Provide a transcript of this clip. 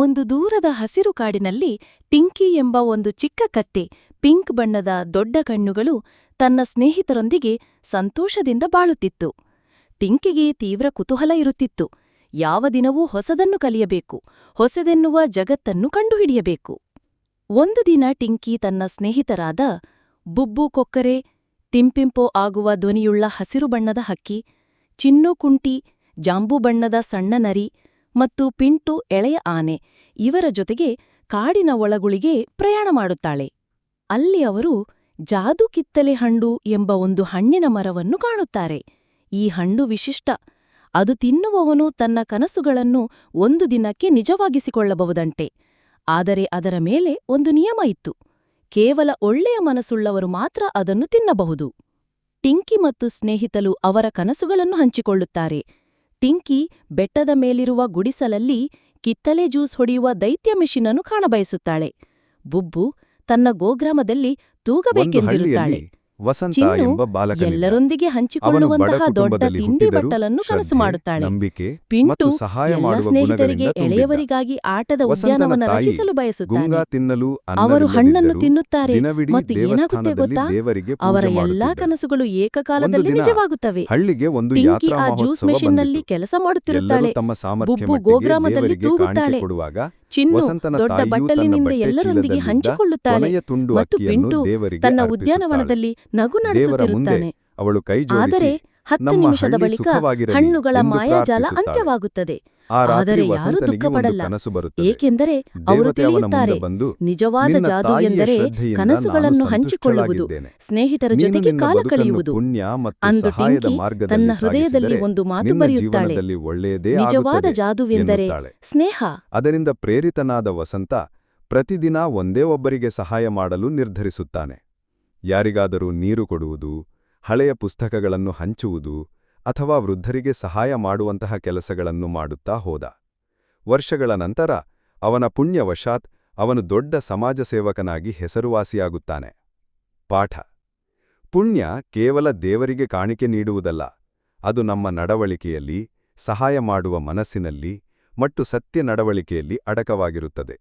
ಒಂದು ದೂರದ ಹಸಿರು ಕಾಡಿನಲ್ಲಿ ಟಿಂಕಿ ಎಂಬ ಒಂದು ಚಿಕ್ಕ ಕತ್ತೆ ಪಿಂಕ್ ಬಣ್ಣದ ದೊಡ್ಡ ಕಣ್ಣುಗಳು ತನ್ನ ಸ್ನೇಹಿತರೊಂದಿಗೆ ಸಂತೋಷದಿಂದ ಬಾಳುತ್ತಿತ್ತು. ಟಿಂಕಿಗೆ ತೀವ್ರ ಕುತೂಹಲ ಇರುತ್ತಿತ್ತು. ಯಾವ ದಿನವೂ ಹೊಸದನ್ನು ಕಲಿಯಬೇಕು, ಹೊಸದೆನ್ನುವ ಜಗತ್ತನ್ನು ಕಂಡುಹಿಡಿಯಬೇಕು. ಒಂದು ದಿನ ಟಿಂಕಿ ತನ್ನ ಸ್ನೇಹಿತರಾದ ಬುಬ್ಬು ಕೊಕ್ಕರೆ, ತಿಂಪಿಂಪೋ ಆಗುವ ಧ್ವನಿಯುಳ್ಳ ಹಸಿರು ಬಣ್ಣದ ಹಕ್ಕಿ, ಚಿನ್ನು ಕುಂಟಿ, ಜಾಂಬು ಬಣ್ಣದ ಸಣ್ಣ ನರಿ ಮತ್ತು ಪಿಂಟು ಎಳೆಯ ಆನೆ ಇವರ ಜೊತೆಗೆ ಕಾಡಿನ ಒಳಗುಳಿಗೆ ಪ್ರಯಾಣ ಮಾಡುತ್ತಾಳೆ. ಅಲ್ಲಿ ಅವರು ಜಾದು ಕಿತ್ತಲೆ ಹಣ್ಣು ಎಂಬ ಒಂದು ಹಣ್ಣಿನ ಮರವನ್ನು ಕಾಣುತ್ತಾರೆ. ಈ ಹಣ್ಣು ವಿಶಿಷ್ಟ. ಅದು ತಿನ್ನುವವನು ತನ್ನ ಕನಸುಗಳನ್ನು ಒಂದು ದಿನಕ್ಕೆ ನಿಜವಾಗಿಸಿಕೊಳ್ಳಬಹುದಂಟೆ ಆದರೆ ಅದರ ಮೇಲೆ ಒಂದು ನಿಯಮ ಇತ್ತು. ಕೇವಲ ಒಳ್ಳೆಯ ಮನಸ್ಸುಳ್ಳವರು ಮಾತ್ರ ಅದನ್ನು ತಿನ್ನಬಹುದು. ಟಿಂಕಿ ಮತ್ತು ಸ್ನೇಹಿತಲು ಅವರ ಕನಸುಗಳನ್ನು ಹಂಚಿಕೊಳ್ಳುತ್ತಾರೆ. ಟಿಂಕಿ ಬೆಟ್ಟದ ಮೇಲಿರುವ ಗುಡಿಸಲಲ್ಲಿ ಕಿತ್ತಲೆ ಜ್ಯೂಸ್ ಹೊಡೆಯುವ ದೈತ್ಯ ಮಿಷಿನನ್ನು ಕಾಣಬಯಸುತ್ತಾಳೆ. ಬುಬ್ಬು ತನ್ನ ಗೋಗ್ರಾಮದಲ್ಲಿ ತೂಗಬೇಕೆಂದಿರುತ್ತಾಳೆ. ವಸಂತ ಎಂಬ. ಎಲ್ಲರೊಂದಿಗೆ ಹಂಚಿಕೊಳ್ಳುವಂತಹ ದೊಡ್ಡ ತಿಂಡಿ ಬಟ್ಟಲನ್ನು ಕನಸು ಮಾಡುತ್ತಾಳೆ. ನಂಬಿಕೆ ಪಿಂಟು ಮತ್ತು ಸಹಾಯ ಎಲ್ಲ ಮಾಡುವ ಸ್ನೇಹಿತರಿಗೆ ಎಳೆಯವರಿಗಾಗಿ ಆಟದ ಉದ್ಯಾನವನ್ನು ಉದ್ಯಾನವನ ರಚಿಸಲು ಬಯಸುತ್ತಾನೆ. ತಿನ್ನಲು ಅವರು ಹಣ್ಣನ್ನು ತಿನ್ನುತ್ತಾರೆ ಮತ್ತು ಏನಾಗುತ್ತೆ ಗೊತ್ತಾ? ಅವರ ಎಲ್ಲಾ ಕನಸುಗಳು ಏಕಕಾಲದಲ್ಲಿ ನಿಜವಾಗುತ್ತವೆ. ಹಳ್ಳಿಗೆ ಒಂದು ಟಿಂಕಿ ಆ ಜ್ಯೂಸ್ ಮೆಷಿನ್ನಲ್ಲಿ ಕೆಲಸ ಮಾಡುತ್ತಿರುತ್ತಾಳೆ. ಬುಬ್ಬು ಗೋಗ್ರಾಮದಲ್ಲಿ ತೂಗುತ್ತಾಳೆ. ಚಿನ್ನು ದೊಡ್ಡ ಬಟ್ಟಲಿನಿಂದ ಎಲ್ಲರೊಂದಿಗೆ ಹಂಚಿಕೊಳ್ಳುತ್ತಾನೆ ಹಂಚಿಕೊಳ್ಳುತ್ತಾಳೆ ಮತ್ತು ಪಿಂಟು ತನ್ನ ಉದ್ಯಾನವನದಲ್ಲಿ ನಗು ನಡೆಸುತ್ತಿರುತ್ತಾನೆ. ಅವಳು ಕೈ ಆದರೆ ಹತ್ತು ನಿಮಿಷದ ಬಳಿಕ ಹಣ್ಣುಗಳ ಮಾಯಾಜಾಲ ಅಂತ್ಯವಾಗುತ್ತದೆ. ಆದರೆ ಯಾರು ದುಃಖ ಒಂದು ದುಃಖಪಡಲ್ಲ. ಏಕೆಂದರೆ ಅವರು ತಿಳಿಯುತ್ತಾರೆ ನಿಜವಾದ ಜಾದು ಎಂದರೆ ಕನಸುಗಳನ್ನು ಹಂಚಿಕೊಳ್ಳುವುದು. ಸ್ನೇಹಿತರ ಜೊತೆಗೆ ಕಾಲ ಕಳೆಯುವುದು ಅಂದು ಸಹಾಯದ ಟಿಂಕಿ ತನ್ನ ಹೃದಯದಲ್ಲಿ ಒಂದು ಮಾತು ಬರೆಯುತ್ತಾಳೆ. ಒಳ್ಳೆಯದೇ ನಿಜವಾದ ಜಾದುವೆಂದರೆ ಸ್ನೇಹ. ಅದರಿಂದ ಪ್ರೇರಿತನಾದ ವಸಂತ ಪ್ರತಿದಿನ ಒಂದೇ ಒಬ್ಬರಿಗೆ ಸಹಾಯ ಮಾಡಲು ನಿರ್ಧರಿಸುತ್ತಾನೆ. ಯಾರಿಗಾದರೂ ನೀರು ಕೊಡುವುದು ಹಳೆಯ ಪುಸ್ತಕಗಳನ್ನು ಹಂಚುವುದು ಅಥವಾ ವೃದ್ಧರಿಗೆ ಸಹಾಯ ಮಾಡುವಂತಹ ಕೆಲಸಗಳನ್ನು ಮಾಡುತ್ತಾ ಹೋದ. ವರ್ಷಗಳ ನಂತರ ಅವನ ಪುಣ್ಯವಶಾತ್ ಅವನು ದೊಡ್ಡ ಸಮಾಜ ಸೇವಕನಾಗಿ ಹೆಸರುವಾಸಿಯಾಗುತ್ತಾನೆ. ಪಾಠ. ಪುಣ್ಯ ಕೇವಲ ದೇವರಿಗೆ ಕಾಣಿಕೆ ನೀಡುವುದಲ್ಲ, ಅದು ನಮ್ಮ ನಡವಳಿಕೆಯಲ್ಲಿ, ಸಹಾಯ ಮಾಡುವ ಮನಸ್ಸಿನಲ್ಲಿ, ಮತ್ತು ಸತ್ಯ ನಡವಳಿಕೆಯಲ್ಲಿ ಅಡಕವಾಗಿರುತ್ತದೆ.